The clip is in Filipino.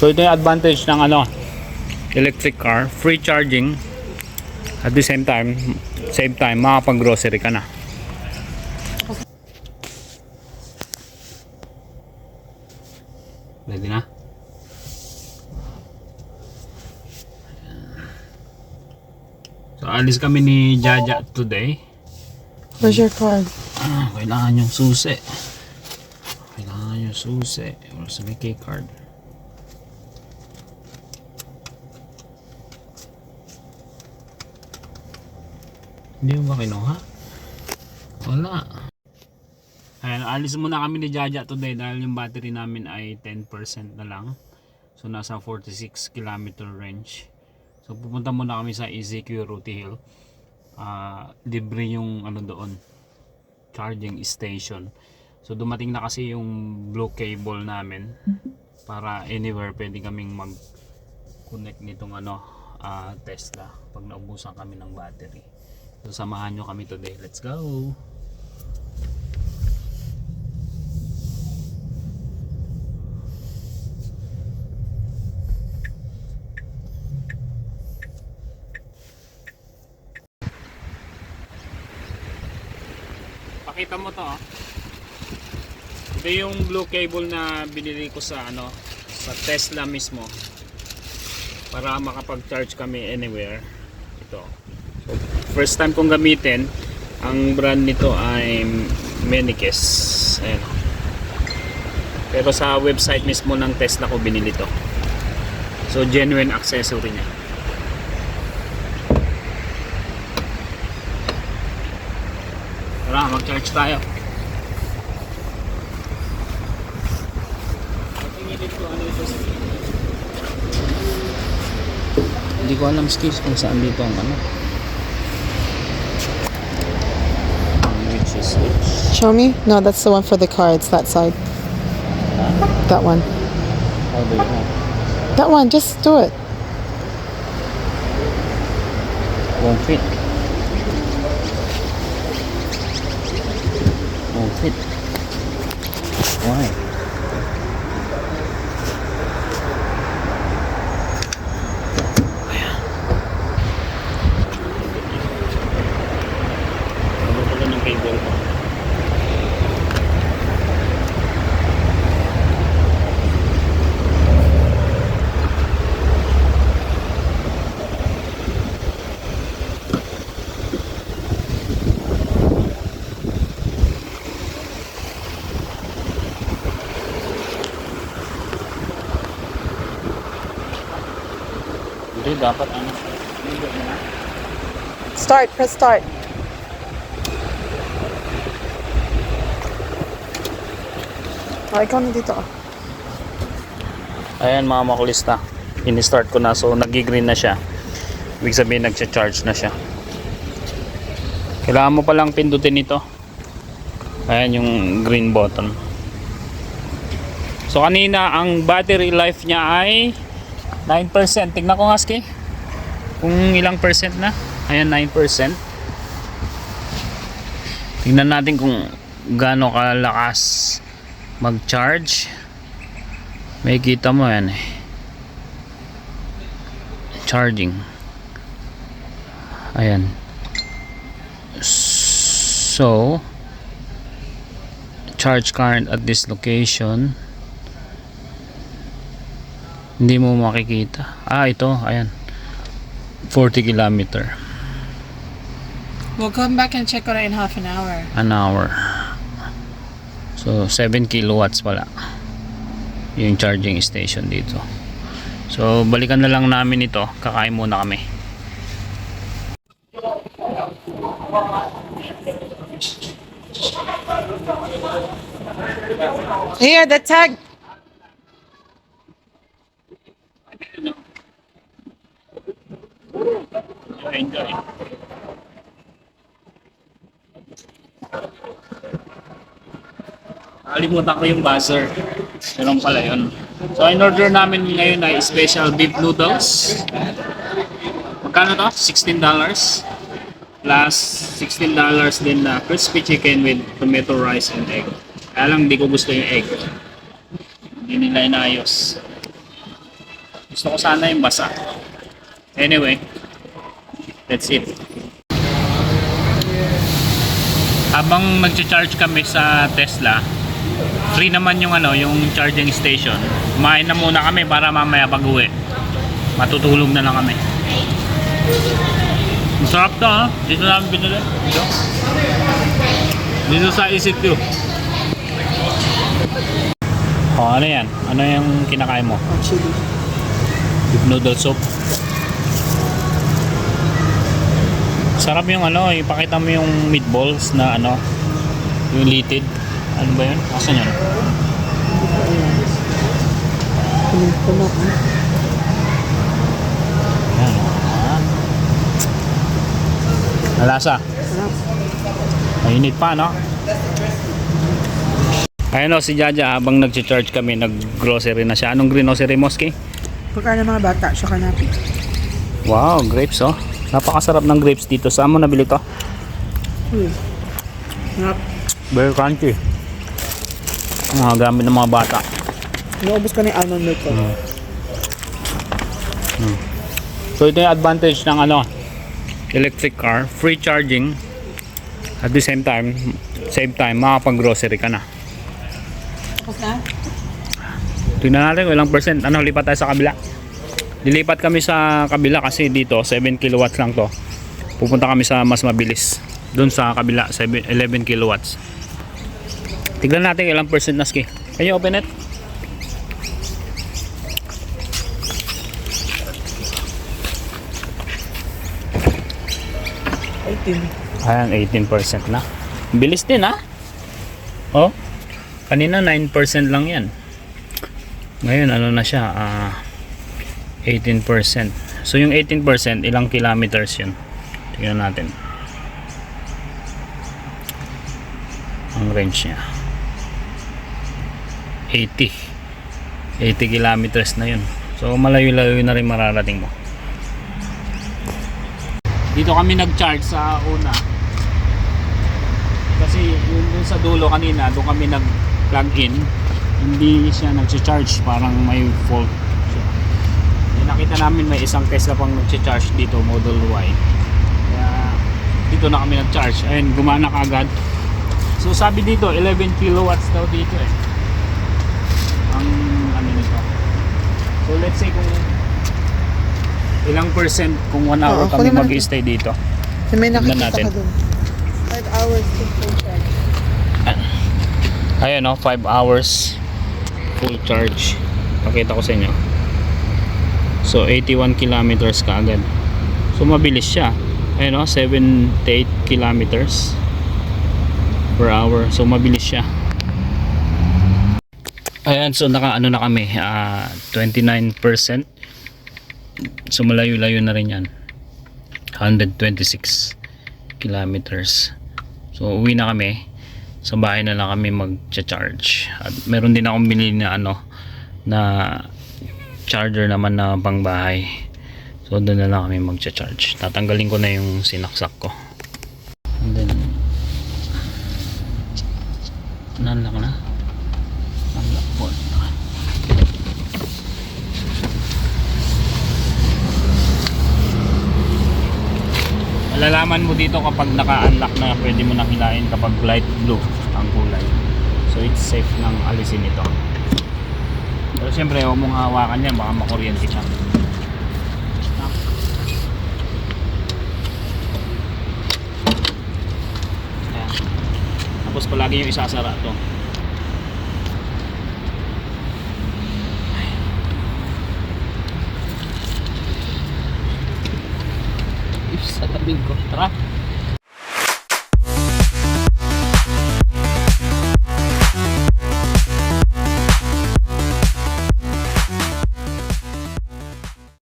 So ito yung advantage ng ano, electric car, free charging. At the same time, same time, makapag-grocery ka na. Ready na? So alis kami ni Jaja today. Where's your card? Ah, kailangan yung susi. Kailangan yung susi. Wala sa may key card. Hindi mo ba kinuha? Wala. Ayan, alis muna kami ni Jaja today dahil yung battery namin ay 10% na lang. So nasa 46 km range. So pupunta muna kami sa EZQ Ruti Hill. Ah, libre yung ano doon charging station. So dumating na kasi yung blue cable namin para anywhere pwede kaming mag connect nitong ano ah, Tesla pag naubusan kami ng battery. So samahan nyo kami today. Let's go! Pakita mo to ah. Ito yung blue cable na binili ko sa ano sa Tesla mismo para makapag-charge kami anywhere. Ito. First time kong gamitin ang brand nito ay Menikes. Ayan. Pero sa website mismo ng Tesla ko binili to. So genuine accessory niya. Tara, mag-charge tayo. Hindi ko alam skills kung saan dito ang ano. Show me? No, that's the one for the car. It's that side. Huh? That one. That one, just do it. One feet. One feet. Why? Hindi, dapat ano. Start, press start. Oh, ikaw na dito. ah. Ayan mga makulista. In-start ko na so nag-green na siya. Ibig sabihin nag-charge na siya. Kailangan mo palang pindutin ito. Ayan yung green button. So kanina ang battery life niya ay 9%. Tignan ko nga ski. Kung ilang percent na. Ayan 9%. Tingnan natin kung gaano kalakas mag-charge. May kita mo yan eh. Charging. Ayan. So, charge current at this location. Hindi mo makikita. Ah, ito. Ayan. 40 kilometer. We'll come back and check on it in half an hour. An hour. So, 7 kilowatts pala. Yung charging station dito. So, balikan na lang namin ito. Kakain muna kami. Here, the tag. Enjoy. Kalimutan ko yung buzzer. Meron pala yun. So, in order namin ngayon ay special beef noodles. Magkano to? $16. Plus $16 din na crispy chicken with tomato rice and egg. Kaya lang hindi ko gusto yung egg. Hindi nila inayos. Gusto ko sana yung basa. Anyway, that's it. Habang nag-charge kami sa Tesla, free naman yung ano, yung charging station. Kumain na muna kami para mamaya pag-uwi. Matutulog na lang kami. Masarap to ha. Dito namin binili. Dito. Dito sa ECQ. Oh, ano yan? Ano yung kinakain mo? Chili. Beef noodle soup. Sarap yung ano, ipakita mo yung meatballs na ano, yung litid. Ano ba yun? Asan yun? Ah. Nalasa. Sarap. Mainit pa, no? Ayun o, si Jaja habang nag-charge kami, nag-grocery na siya. Anong grocery, Moski? Pagkain ng mga bata, siya kanapi. Wow, grapes oh. Napakasarap ng grapes dito. Saan mo nabili to? Hmm. Sarap. Very crunchy. Mga gamit ng mga bata. Naubos ka na yung almond milk ko. So ito yung advantage ng ano, electric car, free charging. At the same time, same time, makapag-grocery ka na. Tapos na? Tingnan natin kung ilang percent. Ano, lipat tayo sa kabila. Lilipat kami sa kabila kasi dito, 7 kilowatts lang to. Pupunta kami sa mas mabilis. Doon sa kabila, 7, 11 kilowatts. Tignan natin ilang percent na ski. Can you open it? Ayan, 18% na. Bilis din ha. Oh, kanina 9% lang yan. Ngayon, ano na siya? ah 18%. So, yung 18%, ilang kilometers yun? Tingnan natin. Ang range niya. 80. 80 kilometers na yun. So, malayo-layo na rin mararating mo. Dito kami nag-charge sa una. Kasi yung dun sa dulo kanina, doon kami nag-plug in. Hindi siya nag-charge, parang may fault. Eh, nakita namin may isang Tesla pang nag-charge dito, Model Y. Kaya dito na kami nag-charge. Ayun, gumana kagad. So sabi dito, 11 kilowatts daw dito eh. Ang ano nito. So let's say kung ilang percent kung 1 hour Oo, kami kunin mo na mag-stay dito. So, may Tignan nakikita natin. ka dun. Five hours to full charge. Ayan no, 5 hours full charge. Pakita ko sa inyo. So 81 kilometers kaagad. So mabilis siya. Ayan no, 78 kilometers per hour. So mabilis siya. Ayan, so naka ano na kami, ah 29%. So malayo-layo na rin yan. 126 kilometers. So uwi na kami sa bahay na lang kami mag-charge at meron din akong binili na ano na charger naman na pang bahay so doon na lang kami mag-charge tatanggalin ko na yung sinaksak ko. And then nanlock na? Nanlock po malalaman mo dito kapag naka-unlock na pwede mo nang hilahin kapag light blue ang kulay. So it's safe nang alisin ito pero syempre huwag mong hawakan yan. Baka makuryente ka Ayan. tapos palagi yung isasara to. Sa tabing ko tara